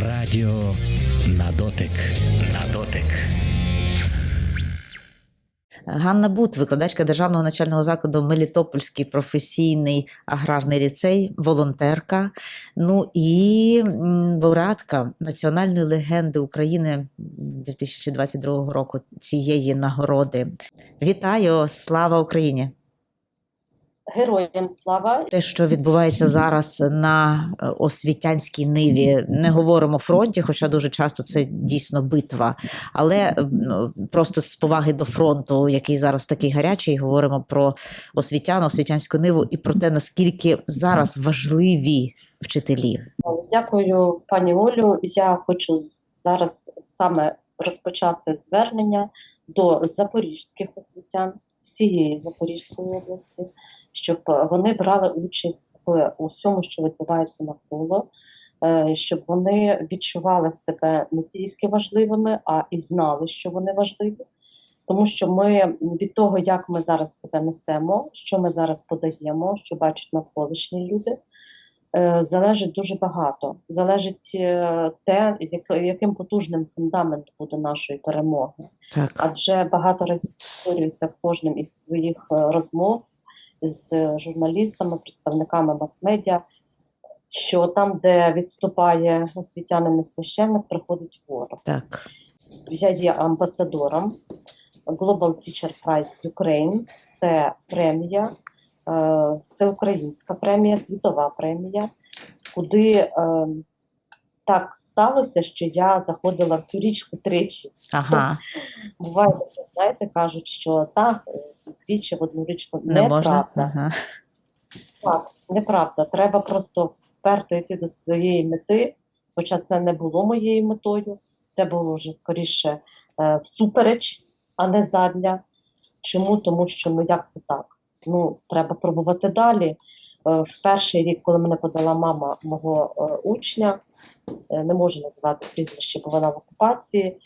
Радіо на дотик. На дотик. Ганна Бут, викладачка державного навчального закладу Мелітопольський професійний аграрний ліцей, волонтерка. Ну і лауреатка національної легенди України 2022 року цієї нагороди. Вітаю! Слава Україні! Героям слава Те, що відбувається зараз на е, освітянській ниві, не говоримо фронті, хоча дуже часто це дійсно битва. Але е, ну, просто з поваги до фронту, який зараз такий гарячий, говоримо про освітян, освітянську ниву і про те, наскільки зараз важливі вчителі. дякую, пані Олю. Я хочу зараз саме розпочати звернення до запорізьких освітян всієї Запорізької області, щоб вони брали участь в усьому, що відбувається навколо, е, щоб вони відчували себе не тільки важливими, а і знали, що вони важливі. Тому що ми від того, як ми зараз себе несемо, що ми зараз подаємо, що бачать навколишні люди, е, залежить дуже багато. Залежить е, те, яким потужним фундамент буде нашої перемоги. Так, Адже багато разів повторююся в кожному із своїх е, розмов з е, журналістами, представниками мас-медіа, що там, де відступає освітянин і священник, приходить ворог. так, Я є амбасадором Global Teacher Prize Ukraine. Це премія, е, всеукраїнська премія, світова премія, куди е, так сталося, що я заходила в цю річку тричі. ага, Буває, знаєте, кажуть, що так, е, двічі в одну річку не можна. неправда. Ага. Так, неправда. Треба просто вперто йти до своєї мети, хоча це не було моєю метою, це було вже скоріше е, всупереч, а не задля. Чому? Тому що ну як це так? Ну, треба пробувати далі. Е, В перший рік, коли мене подала мама мого е, учня, е, не можу назвати прізвище, бо вона в окупації.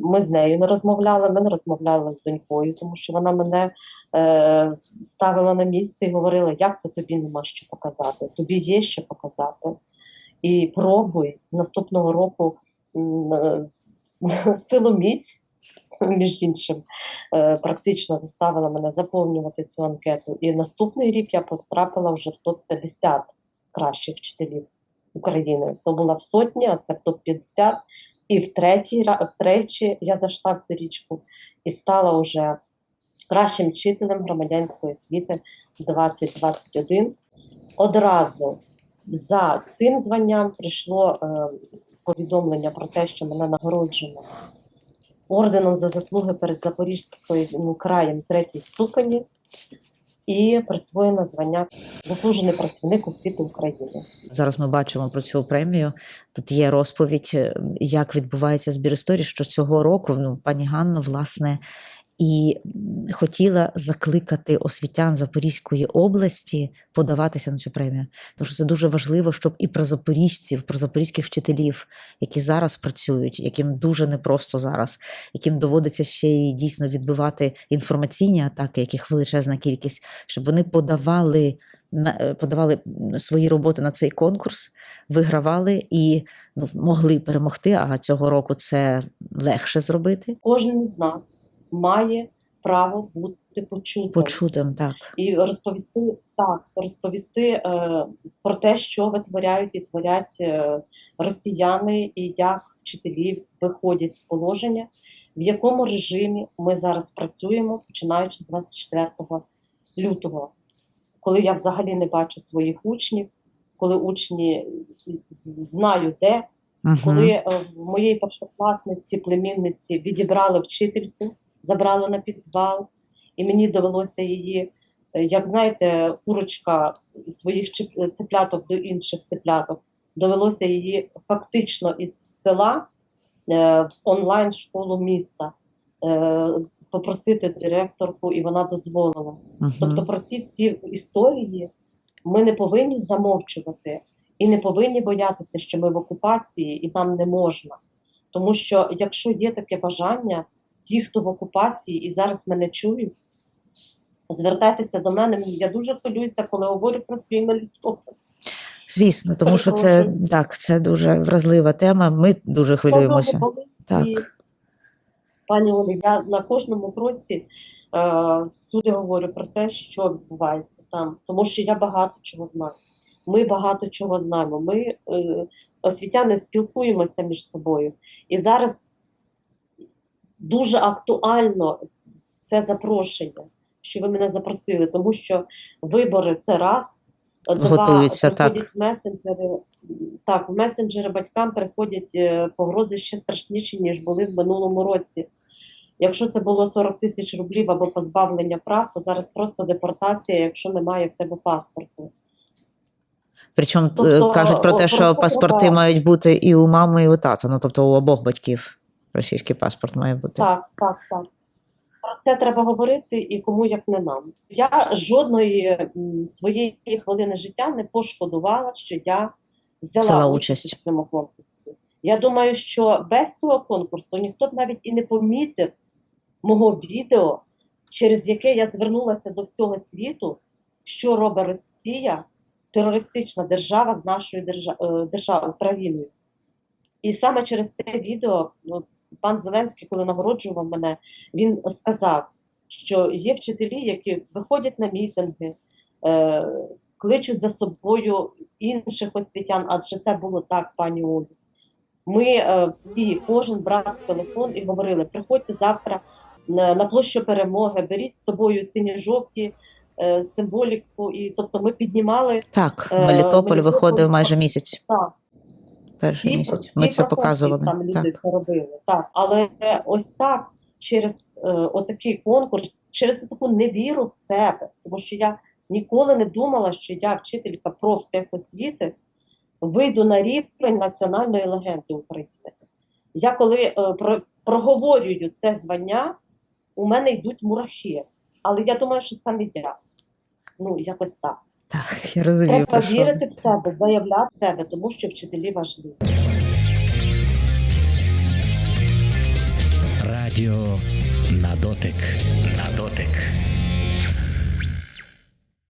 Ми з нею не розмовляли, ми не розмовляли з донькою, тому що вона мене е, ставила на місце і говорила, як це тобі нема що показати, тобі є що показати. І пробуй наступного року силоміць, між іншим, е, практично заставила мене заповнювати цю анкету. І наступний рік я потрапила вже в топ-50 кращих вчителів України. То була в сотні, а це в топ-50. І втретій, ра- втричі я зайшла в цю річку і стала вже кращим вчителем громадянської освіти 2021. Одразу за цим званням прийшло е, повідомлення про те, що мене нагороджено орденом за заслуги перед Запорізькою краєм третій ступені і присвоєно звання заслужений працівник освіти України. Зараз ми бачимо про цю премію. Тут є розповідь, е, як відбувається збір історії, що цього року ну, пані Ганна, власне, і хотіла закликати освітян Запорізької області подаватися на цю премію. Тому що це дуже важливо, щоб і про запоріжців, про запорізьких вчителів, які зараз працюють, яким дуже непросто зараз, яким доводиться ще й дійсно відбивати інформаційні атаки, яких величезна кількість, щоб вони подавали е, подавали свої роботи на цей конкурс, вигравали і ну, могли перемогти. А цього року це легше зробити. Кожен із нас має право бути почутим. Почутим, так. і розповісти так, розповісти е, про те, що витворяють і творять е, росіяни, і як вчителі виходять з положення, в якому режимі ми зараз працюємо, починаючи з 24 лютого, коли я взагалі не бачу своїх учнів, коли учні знаю де, коли е, в моєї першокласниці, племінниці відібрали вчительку, забрали на підвал, і мені довелося її, е, як знаєте, курочка своїх цепляток до інших цепляток, довелося її фактично із села е, в онлайн школу міста е, попросити директорку, і вона дозволила. Мгм. Тобто про ці всі історії ми не повинні замовчувати і не повинні боятися, що ми в окупації і нам не можна. Тому що якщо є таке бажання, ті, хто в окупації і зараз мене чують, Звертайтеся до мене. Я дуже хвилююся, коли говорю про свій молитов. Звісно, тому що це так, це дуже вразлива тема. Ми дуже хвилюємося. Так. Пані Олі, я на кожному кроці е, всюди говорю про те, що відбувається там, тому що я багато чого знаю. Ми багато чого знаємо. Ми, е, освітяни, спілкуємося між собою. І зараз дуже актуально це запрошення, що ви мене запросили, тому що вибори це раз. Два, Готуються, так. приходять месенджери. Так, в месенджери батькам приходять е, погрози ще страшніші, ніж були в минулому році. Якщо це було 40 тисяч рублів або позбавлення прав, то зараз просто депортація, якщо немає в тебе паспорту. Причому е, Тобто, кажуть про те, про що паспорти треба- мають бути і у мами, і у тата. Ну тобто у обох батьків російський паспорт має бути. Так, так, так. Про це треба говорити і кому як не нам. Я жодної своєї хвилини життя не пошкодувала, що я взяла, Взяла участь у цьому конкурсі. Я думаю, що без цього конкурсу ніхто б навіть і не помітив мого відео, через яке я звернулася до всього світу, що робить Росія, терористична держава з нашою е, державою Україною. І саме через це відео пан Зеленський, коли нагороджував мене, він сказав, що є вчителі, які виходять на мітинги, е, кличуть за собою інших освітян, адже це було так, пані Олі. Ми е, всі, кожен брав телефон і говорили: приходьте завтра на, на площу перемоги, беріть з собою сині-жовті е, символіку. І тобто ми піднімали Так, Е, Мелітополь Мелітополь- виходив майже місяць. так. Перший місяць. всі Ми це показували, Там люди так. це робили. Так. Але ось так, через е, отакий конкурс, через таку невіру в себе, тому що я ніколи не думала, що я, вчителька профтехосвіти, вийду на рівень національної легенди України. Я коли е, про, проговорюю це звання, у мене йдуть мурахи. Але я думаю, що це не я. Ну, якось так. Так, я розумію. Треба вірити в себе, заявляти в себе, тому що вчителі важливі. Радіо на дотик. На дотик.